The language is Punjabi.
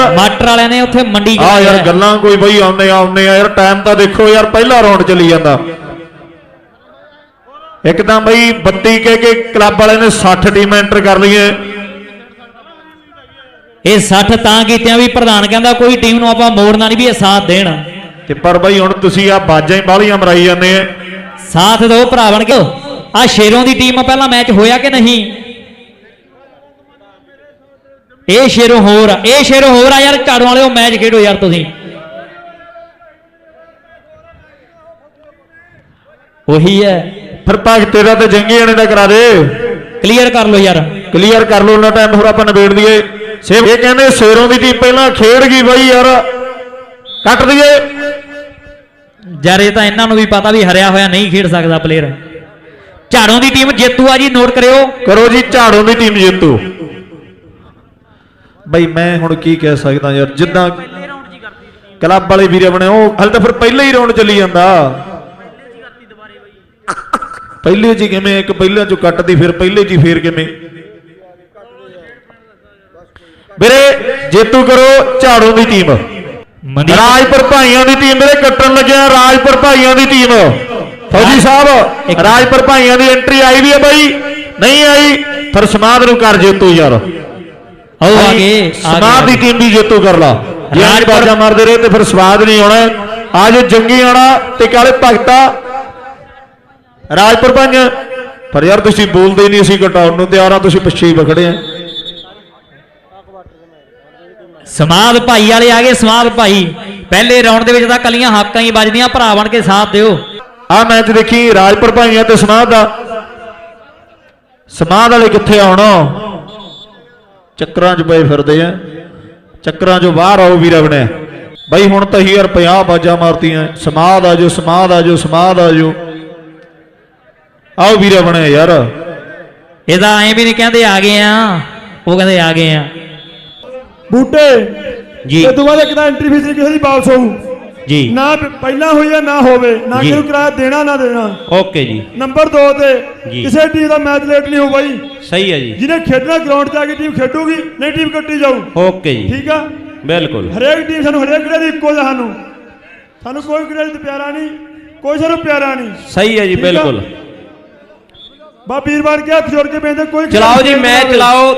ਮਾਟਰ ਵਾਲਿਆਂ ਨੇ ਉੱਥੇ ਮੰਡੀ ਆ ਯਾਰ। ਗੱਲਾਂ ਕੋਈ ਬਈ ਆਉਂਦੇ ਆ ਆਉਂਦੇ ਆ। ਯਾਰ ਟਾਈਮ ਤਾਂ ਦੇਖੋ ਯਾਰ ਪਹਿਲਾ ਰਾਉਂਡ ਚੱਲੀ ਜਾਂਦਾ। ਇੱਕ ਤਾਂ ਬਈ 32 ਕਹਿ ਕੇ ਕਲੱਬ ਵਾਲੇ ਨੇ 60 ਟੀਮ ਐਂਟਰ ਕਰ ਲਈਏ। ਇਹ 60 ਤਾਂ ਕੀਤਿਆਂ ਵੀ ਪ੍ਰਧਾਨ ਕਹਿੰਦਾ ਕੋਈ ਟੀਮ ਨੂੰ ਆਪਾਂ ਮੋੜਨਾ ਨਹੀਂ ਵੀ ਇਹ ਸਾਥ ਦੇਣ। ਤੇ ਪਰ ਬਈ ਹੁਣ ਤੁਸੀਂ ਆ ਬਾਜਾਂ ਹੀ ਬਾਹਲੀਆਂ ਮਰਾਈ ਜਾਂਦੇ ਆ। ਸਾਥ ਦਿਓ ਭਰਾ ਬਣ ਕੇ। ਆ ਸ਼ੇਰੋਂ ਦੀ ਟੀਮ ਪਹਿਲਾਂ ਮੈਚ ਹੋਇਆ ਕਿ ਨਹੀਂ? ਇਹ ਸ਼ੇਰੋਂ ਹੋਰ ਆ ਇਹ ਸ਼ੇਰੋਂ ਹੋਰ ਆ ਯਾਰ ਝਾੜੂ ਵਾਲਿਓ ਮੈਚ ਖੇਡੋ ਯਾਰ ਤੁਸੀਂ। ਉਹੀ ਹੈ। ਫਿਰ ਭਾਗ ਤੇਰਾ ਤੇ ਜੰਗੀ ਆਣੇ ਦਾ ਕਰਾ ਦੇ। ਕਲੀਅਰ ਕਰ ਲਓ ਯਾਰ। ਕਲੀਅਰ ਕਰ ਲਓ ਉਹਨਾਂ ਟਾਈਮ ਹੋਰ ਆਪਾਂ ਨਿਬੇੜ ਦਈਏ। ਸੇਵ ਇਹ ਕਹਿੰਦੇ ਸ਼ੇਰੋਂ ਦੀ ਟੀਮ ਪਹਿਲਾਂ ਖੇਡ ਗਈ ਬਈ ਯਾਰ। ਕੱਟ ਦਈਏ। ਯਾਰ ਇਹ ਤਾਂ ਇਹਨਾਂ ਨੂੰ ਵੀ ਪਤਾ ਵੀ ਹਰਿਆ ਹੋਇਆ ਨਹੀਂ ਖੇਡ ਸਕਦਾ ਪਲੇਅਰ ਝਾੜੋਂ ਦੀ ਟੀਮ ਜੇਤੂ ਆ ਜੀ ਨੋਟ ਕਰਿਓ। ਕਰੋ ਜੀ ਝਾੜੂ ਦੀ ਟੀਮ ਜੇਤੂ। ਬਈ ਮੈਂ ਹੁਣ ਕੀ ਕਹਿ ਸਕਦਾ ਯਾਰ ਜਿੱਦਾਂ ਕਲੱਬ ਵਾਲੇ ਵੀਰੇ ਬਣੇ ਉਹ ਹਲ ਤਾਂ ਫਿਰ ਪਹਿਲੇ ਹੀ ਰਾਉਂਡ ਚੱਲੀ ਜਾਂਦਾ। ਪਹਿਲੇ ਜੀ ਕਿਵੇਂ ਇੱਕ ਪਹਿਲੇ ਚੋਂ ਕੱਟਦੀ ਫਿਰ ਪਹਿਲੇ ਜੀ ਫੇਰ ਕਿਵੇਂ? ਵੀਰੇ ਜੇਤੂ ਕਰੋ ਝਾੜੂ ਦੀ ਟੀਮ ਰਾਜਪੁਰ ਭਾਈਆਂ ਦੀ ਟੀਮ ਮੇਰੇ ਕੱਟਣ ਲੱਗਿਆ ਰਾਜਪੁਰ ਭਾਈਆਂ ਦੀ ਟੀਮ ਫੌਜੀ ਸਾਹਿਬ ਰਾਜਪੁਰ ਭਾਈਆਂ ਦੀ ਐਂਟਰੀ ਆਈ ਵੀ ਹੈ ਬਾਈ। ਨਹੀਂ ਆਈ ਫਿਰ ਸਮਾਦ ਨੂੰ ਕਰ ਜੇਤੂ ਯਾਰ। ਆਓ ਆ ਗਏ ਆ ਸਮਾਦ ਦੀ ਗਏ। ਟੀਮ ਵੀ ਜੇਤੂ ਕਰ ਲਾ। ਜੇ ਅੱਜ ਰਾਜਪੁਰ- ਬਾਜਾ ਮਾਰਦੇ ਰਹੇ ਤੇ ਫਿਰ ਸਵਾਦ ਨਹੀਂ ਆਉਣਾ ਅੱਜ ਜੰਗੀ ਆਣਾ ਤੇ ਕਾਲੇ ਭਗਤਾ। ਰਾਜਪੁਰ ਭਾਈਆਂ ਪਰ ਯਾਰ ਤੁਸੀਂ ਬੋਲਦੇ ਹੀ ਨਹੀਂ ਅਸੀਂ ਘਟਾਉਣ ਨੂੰ ਤਿਆਰ ਆ ਤੁਸੀਂ ਪਿੱਛੇ ਹੀ ਵਖੜੇ ਆ। ਸਮਾਦ ਭਾਈ ਵਾਲੇ ਆ ਗਏ ਸਮਾਦ ਭਾਈ। ਪਹਿਲੇ ਰਾਉਂਡ ਦੇ ਵਿੱਚ ਤਾਂ ਕਲੀਆਂ ਹਾਕਾਂ ਹੀ ਵੱਜਦੀਆਂ ਭਰਾ ਬਣ ਕੇ ਸਾਥ ਦਿਓ। ਆ ਮੈਚ ਦੇਖੀ ਰਾਜਪੁਰ ਭਾਈਆਂ ਤੇ ਸਮਾਦ ਦਾ। ਸਮਾਦ ਵਾਲੇ ਕਿੱਥੇ ਆਉਣ ਚੱਕਰਾਂ 'ਚ ਪਏ ਫਿਰਦੇ ਆ। ਚੱਕਰਾਂ 'ਚੋਂ ਬਾਹਰ ਆਓ ਵੀਰ ਆਪਣੇ। ਬਈ ਹੁਣ ਤਾਂ ਹੀ ਯਾਰ 50 ਬਾਜਾਂ ਮਾਰਤੀਆਂ। ਸਮਾਦ ਆ ਜੋ ਸਮਾਦ ਆ ਜੋ ਸਮਾਦ ਆ ਜੋ ਆਓ ਵੀਰ ਆਪਣੇ ਯਾਰ। ਇਹਦਾ ਐਂ ਵੀ ਨਹੀਂ ਕਹਿੰਦੇ ਆ ਗਏ ਆ। ਉਹ ਕਹਿੰਦੇ ਆ ਗਏ ਆ। ਬੂਟੇ ਜੀ। ਇਹ ਤੋਂ ਬਾਅਦ ਇੱਕ ਤਾਂ ਐਂਟਰੀ ਫੀਸ ਕਿਸੇ ਦੀ ਵਾਪਸ ਹੋਊ। ਜੀ। ਨਾ ਪਹਿਲਾਂ ਹੋਈ ਆ ਨਾ ਹੋਵੇ। ਨਾ ਜੀ। ਕਿਹਨੂੰ ਕਿਰਾਇਆ ਦੇਣਾ ਨਾ ਦੇਣਾ। ਓਕੇ ਜੀ। ਨੰਬਰ 2 ਤੇ ਜੀ। ਕਿਸੇ ਟੀਮ ਦਾ ਮੈਚ ਲੇਟ ਨਹੀਂ ਹੋਊ ਬਾਈ। ਸਹੀ ਹੈ ਜੀ। ਜਿਹਨੇ ਖੇਡਣਾ ਗਰਾਊਂਡ 'ਤੇ ਆ ਕੇ ਟੀਮ ਖੇਡੂਗੀ ਨਹੀਂ ਟੀਮ ਕੱਟੀ ਜਾਊ। ਓਕੇ ਜੀ। ਠੀਕ ਆ? ਬਿਲਕੁਲ। ਹਰੇਕ ਟੀਮ ਸਾਨੂੰ ਹਰੇਕ ਕਿਹੜੇ ਦੀ ਇੱਕੋ ਜਿਹਾ ਸਾਨੂੰ। ਸਾਨੂੰ ਕੋਈ ਕਿਹੜੇ ਦੀ ਪਿਆਰਾ ਨਹੀਂ ਕੋਈ ਸਾਨੂੰ ਪਿਆਰਾ ਨਹੀਂ। ਸਹੀ ਹੈ ਜੀ ਠੀਕ ਆ? ਬਿਲਕੁਲ। ਬਾ ਵੀਰਵਾਰ ਕੇ ਹੱਥ ਜੋੜ ਕੇ ਬੇਨਤੀ ਕੋਈ ਚਲਾਓ ਜੀ ਮੈਚ ਚਲਾਓ।